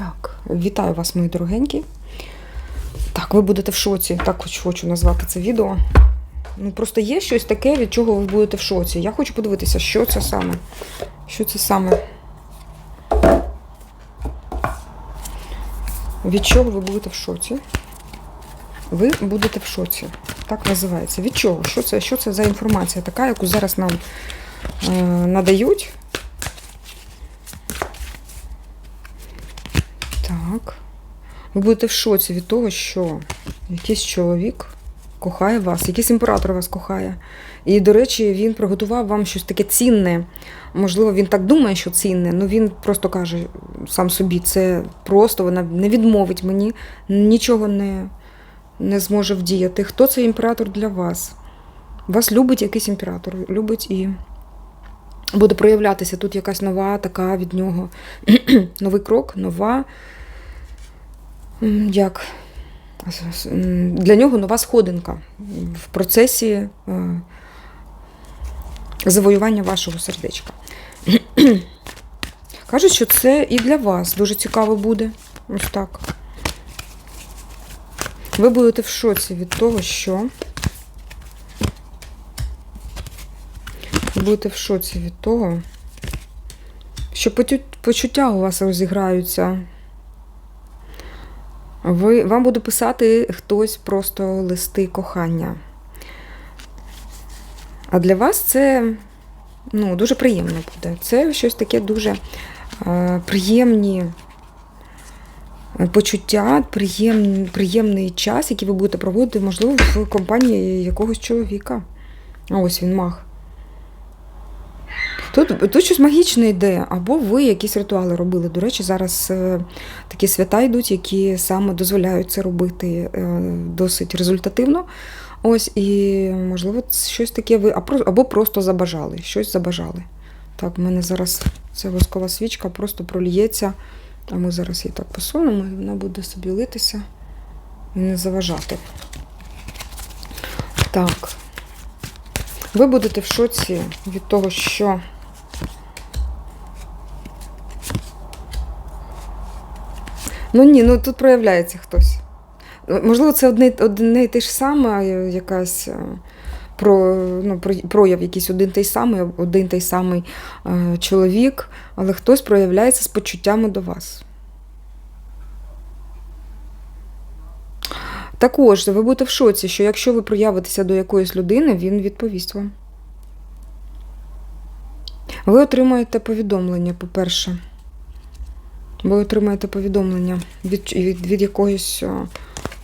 Так, вітаю вас, мої дорогенькі. Так, ви будете в шоці. Так хоч хочу назвати це відео. Ну, просто є щось таке, від чого ви будете в шоці. Я хочу подивитися, що це саме. Що це саме. Від чого ви будете в шоці? Ви будете в шоці. Так називається. Від чого? Що це, що це за інформація така, яку зараз нам е, надають? Так. Ви будете в шоці від того, що якийсь чоловік кохає вас, якийсь імператор вас кохає. І, до речі, він приготував вам щось таке цінне. Можливо, він так думає, що цінне, але він просто каже сам собі, це просто вона не відмовить мені, нічого не, не зможе вдіяти. Хто цей імператор для вас? Вас любить якийсь імператор, любить і буде проявлятися тут якась нова така від нього новий крок, нова. Як? Для нього нова сходинка в процесі е, завоювання вашого сердечка. Кажуть, що це і для вас дуже цікаво буде. Ось так. Ви будете в шоці від того, що. Ви будете в шоці від того, що почуття у вас розіграються. Ви, вам буде писати хтось просто листи кохання. А для вас це ну, дуже приємно буде. Це щось таке дуже е, приємні е, почуття, приєм, приємний час, який ви будете проводити, можливо, в компанії якогось чоловіка. А ось він мах. Тут, тут щось магічне йде, або ви якісь ритуали робили. До речі, зараз е, такі свята йдуть, які саме дозволяють це робити е, досить результативно. Ось, і, можливо, щось таке ви або просто забажали, щось забажали. Так, в мене зараз ця воскова свічка просто проліється, а ми зараз її так посунемо, і вона буде собі литися і не заважати. Так. Ви будете в шоці від того, що Ну ні, ну тут проявляється хтось. Можливо, це одне, одне і те ж саме, якась е, про, ну, про- прояв якийсь один той самий, один той самий е, чоловік, але хтось проявляється з почуттями до вас. Також ви будете в шоці, що якщо ви проявитеся до якоїсь людини, він відповість вам. Ви отримаєте повідомлення, по-перше. Ви отримаєте повідомлення від, від, від якоїсь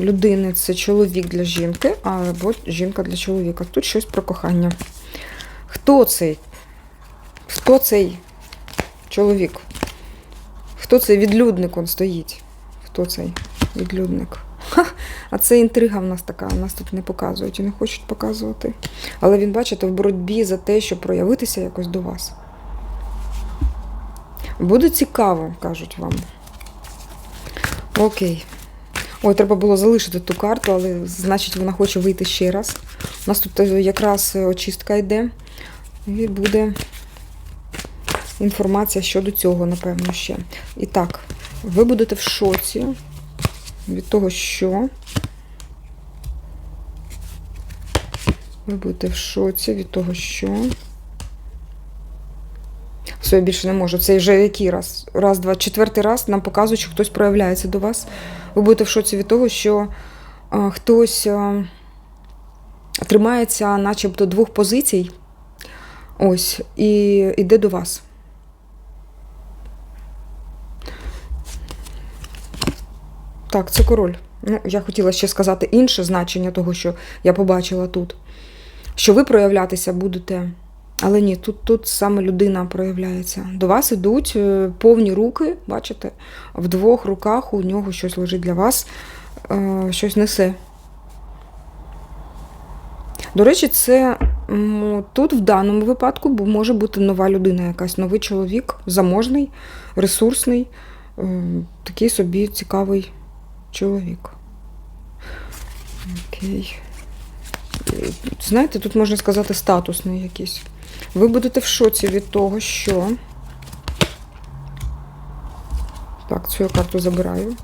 людини. Це чоловік для жінки, або жінка для чоловіка. Тут щось про кохання. Хто цей? Хто цей чоловік? Хто цей відлюдник он стоїть? Хто цей відлюдник? А це інтрига в нас така, нас тут не показують і не хочуть показувати. Але він, бачите, в боротьбі за те, щоб проявитися якось до вас. Буде цікаво, кажуть вам. Окей. Ой, треба було залишити ту карту, але значить вона хоче вийти ще раз. У нас тут е, якраз е, очистка йде. І буде інформація щодо цього, напевно, ще. І так, ви будете в шоці від того, що. Ви будете в шоці від того, що. Все, я більше не можу. Це вже який раз? Раз, два, четвертий раз нам показують, що хтось проявляється до вас. Ви будете в шоці від того, що а, хтось а, тримається, начебто, двох позицій. Ось, і йде до вас. Так, це король. Ну, я хотіла ще сказати інше значення того, що я побачила тут. Що ви проявлятися будете. Але ні, тут, тут саме людина проявляється. До вас ідуть е, повні руки, бачите, в двох руках у нього щось лежить для вас, е, щось несе. До речі, це тут в даному випадку може бути нова людина, якась новий чоловік, заможний, ресурсний, е, такий собі цікавий чоловік. Окей. Знаєте, тут можна сказати статусний якийсь. Ви будете в шоці від того, що Так, цю карту забираю.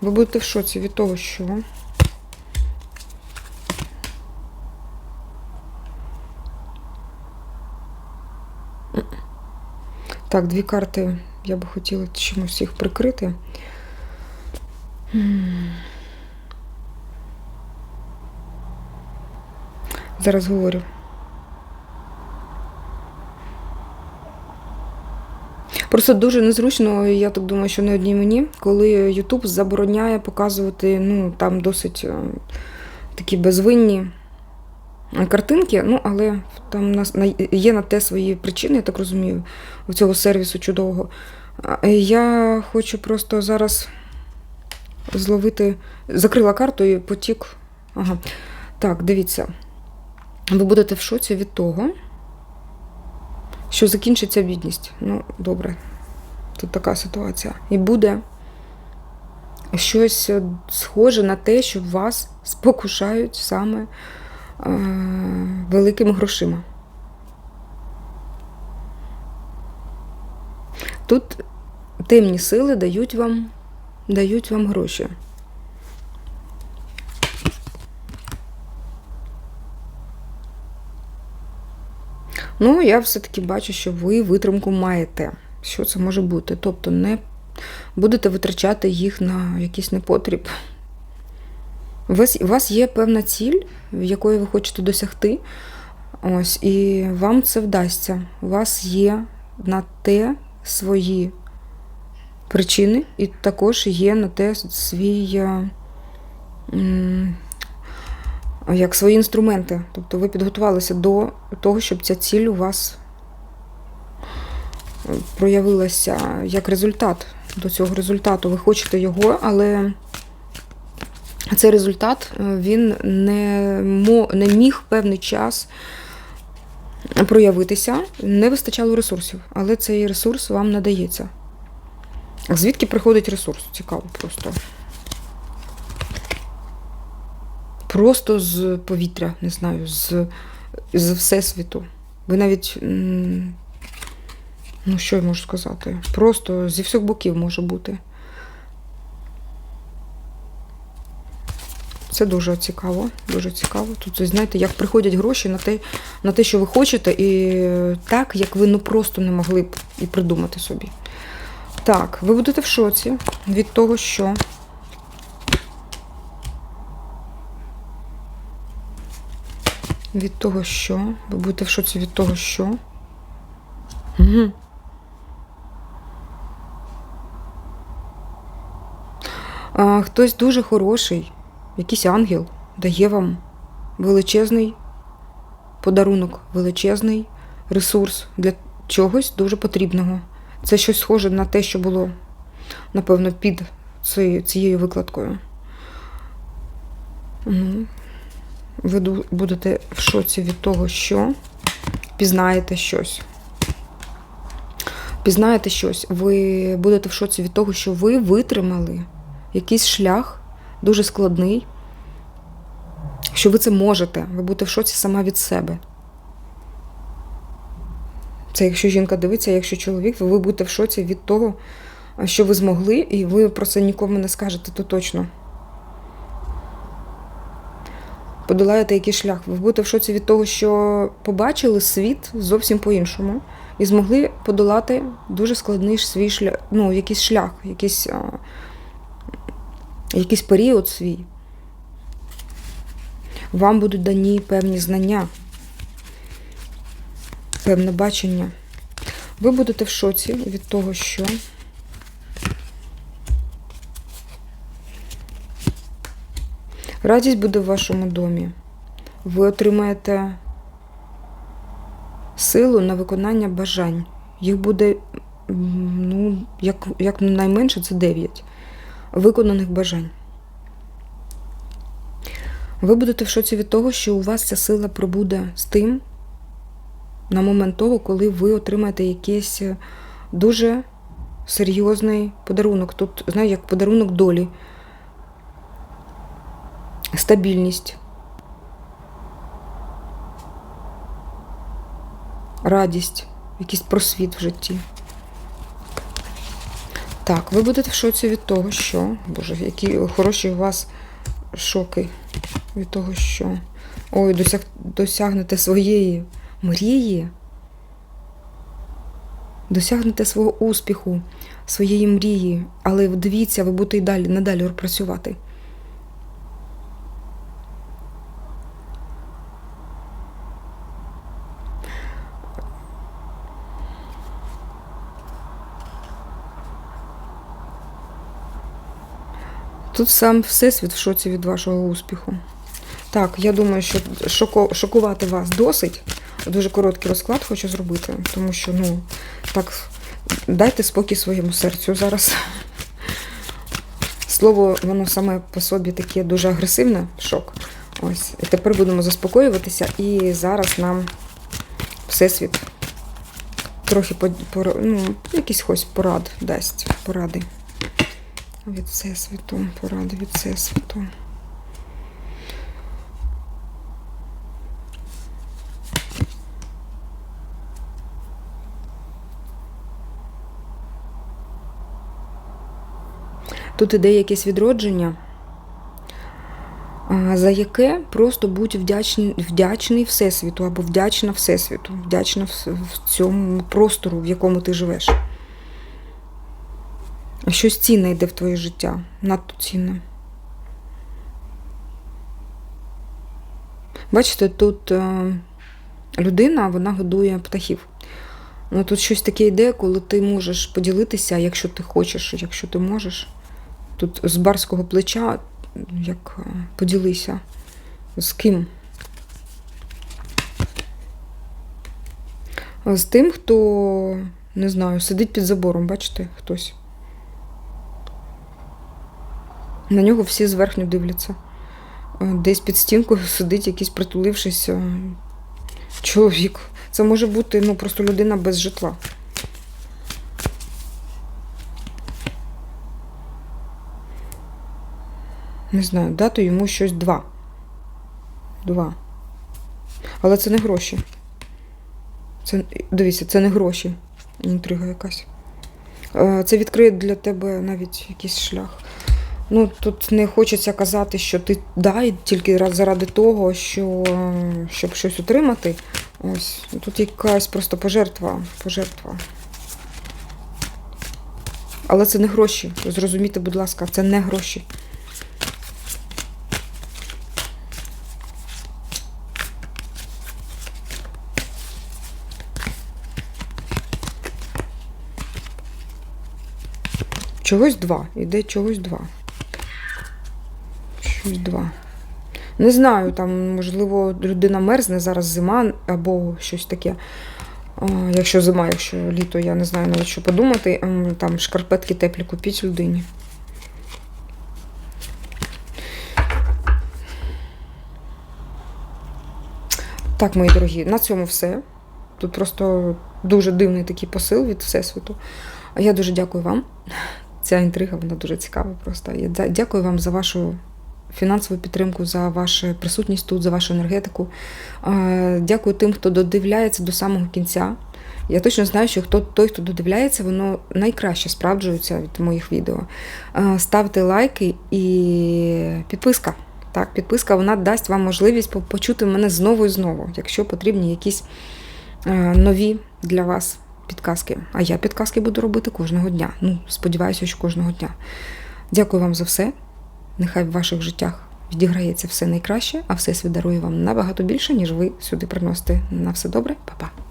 Ви будете в шоці від того, що. Так, дві карти я би хотіла чимось їх прикрити. Зараз говорю. Просто дуже незручно, я так думаю, що не одній мені, коли YouTube забороняє показувати ну, там досить е, такі безвинні картинки, ну, але там є на те свої причини, я так розумію, у цього сервісу чудового. Я хочу просто зараз зловити. Закрила карту і потік. Ага. Так, дивіться. Ви будете в шоці від того, що закінчиться бідність. Ну, добре. Тут така ситуація. І буде щось е, схоже на те, що вас спокушають саме е, великими грошима. Тут темні сили дають вам, дають вам гроші. Ну, я все-таки бачу, що ви витримку маєте. Що це може бути? Тобто не будете витрачати їх на якийсь непотріб. У вас, є певна ціль, якої ви хочете досягти. Ось, і вам це вдасться. У вас є на те свої причини, і також є на те свій. Як свої інструменти. Тобто ви підготувалися до того, щоб ця ціль у вас е, проявилася як результат до цього результату. Ви хочете його, але цей результат е, він не, не міг певний час проявитися, не вистачало ресурсів, але цей ресурс вам надається. Звідки приходить ресурс? Цікаво просто. Просто з повітря, не знаю, з, з всесвіту. Ви навіть, ну що я можу сказати? Просто зі всіх боків може бути. Це дуже цікаво, дуже цікаво. Тут, знаєте, як приходять гроші на те, на те, що ви хочете, і так, як ви ну просто не могли б і придумати собі. Так, ви будете в шоці від того, що Від того, що? Ви будете в шоці від того, що? Угу. А, хтось дуже хороший, якийсь ангел, дає вам величезний подарунок, величезний ресурс для чогось дуже потрібного. Це щось схоже на те, що було, напевно, під цією, цією викладкою. Ну, ви будете в шоці від того, що пізнаєте щось. Пізнаєте щось, ви будете в шоці від того, що ви витримали якийсь шлях дуже складний, що ви це можете. Ви будете в шоці сама від себе. Це якщо жінка дивиться, якщо чоловік, ви будете в шоці від того, що ви змогли, і ви про це нікому не скажете, то точно. Подолаєте якийсь шлях. Ви будете в шоці від того, що побачили світ зовсім по-іншому і змогли подолати дуже складний свій шлях, ну, якийсь шлях, якийсь, а, якийсь період свій. Вам будуть дані певні знання, певне бачення. Ви будете в шоці від того, що. Радість буде в вашому домі. Ви отримаєте силу на виконання бажань. Їх буде, ну, як, як найменше, це 9 виконаних бажань. Ви будете в шоці від того, що у вас ця сила пробуде з тим на момент того, коли ви отримаєте якийсь е, дуже серйозний подарунок. Тут, знаєте, як подарунок долі стабільність, радість, якийсь просвіт в житті. Так, ви будете в шоці від того, що. Боже, які хороші у вас шоки від того, що. Ой, досяг... досягнете своєї мрії. Досягнете свого успіху, своєї мрії. Але дивіться, ви будете і далі надалі працювати. Тут сам Всесвіт в шоці від вашого успіху. Так, я думаю, що шоко, шокувати вас досить. Дуже короткий розклад хочу зробити, тому що, ну, так, дайте спокій своєму серцю зараз. Слово, воно саме по собі таке дуже агресивне, шок. Ось. І тепер будемо заспокоюватися, і зараз нам Всесвіт трохи ну, якийсь хоч порад дасть поради. Від Всесвіту, поради від Всесвіту. Тут іде якесь відродження, за яке просто будь вдячний, вдячний Всесвіту або вдячна Всесвіту, вдячна в, цьому простору, в якому ти живеш. Щось цінне йде в твоє життя, надто цінне. Бачите, тут е, людина вона годує птахів. Ну, Тут щось таке йде, коли ти можеш поділитися, якщо ти хочеш, якщо ти можеш. Тут з барського плеча, як е, поділися, з ким? З тим, хто, не знаю, сидить під забором, бачите, хтось. На нього всі зверхню дивляться. Е, Десь під стінкою сидить якийсь притулившись е, чоловік. Це може бути ну, просто людина без житла. Не знаю, дати йому щось два. Два. Але це не гроші. Це, дивіться, це не гроші. Інтрига якась. Е, Це відкриє для тебе навіть якийсь шлях. Ну, тут не хочеться казати, що ти дай тільки заради того, що, щоб щось отримати. Ось тут якась просто пожертва. пожертва. Але це не гроші. Зрозумійте, будь ласка, це не гроші. Чогось два. Іде чогось два. Щось два. Не знаю, там, можливо, людина мерзне, зараз зима або щось таке. Якщо зима, якщо літо, я не знаю навіть що подумати. Там шкарпетки теплі купіть людині. Так, мої дорогі, на цьому все. Тут просто дуже дивний такий посил від Всесвіту. Я дуже дякую вам. Ця інтрига, вона дуже цікава просто. Я дякую вам за вашу фінансову підтримку, за вашу присутність тут, за вашу енергетику. Е, Дякую тим, хто додивляється до самого кінця. Я точно знаю, що хто той, хто додивляється, воно найкраще справджується від моїх відео. Е, Ставте лайки і підписка. Так, підписка вона дасть вам можливість почути мене знову і знову, якщо потрібні якісь е, нові для вас підказки. А я підказки буду робити кожного дня. Ну, сподіваюся, що кожного дня. Дякую вам за все. Нехай в ваших життях відіграється все найкраще, а все дарує вам набагато більше, ніж ви сюди приносите. На все добре, Па-па.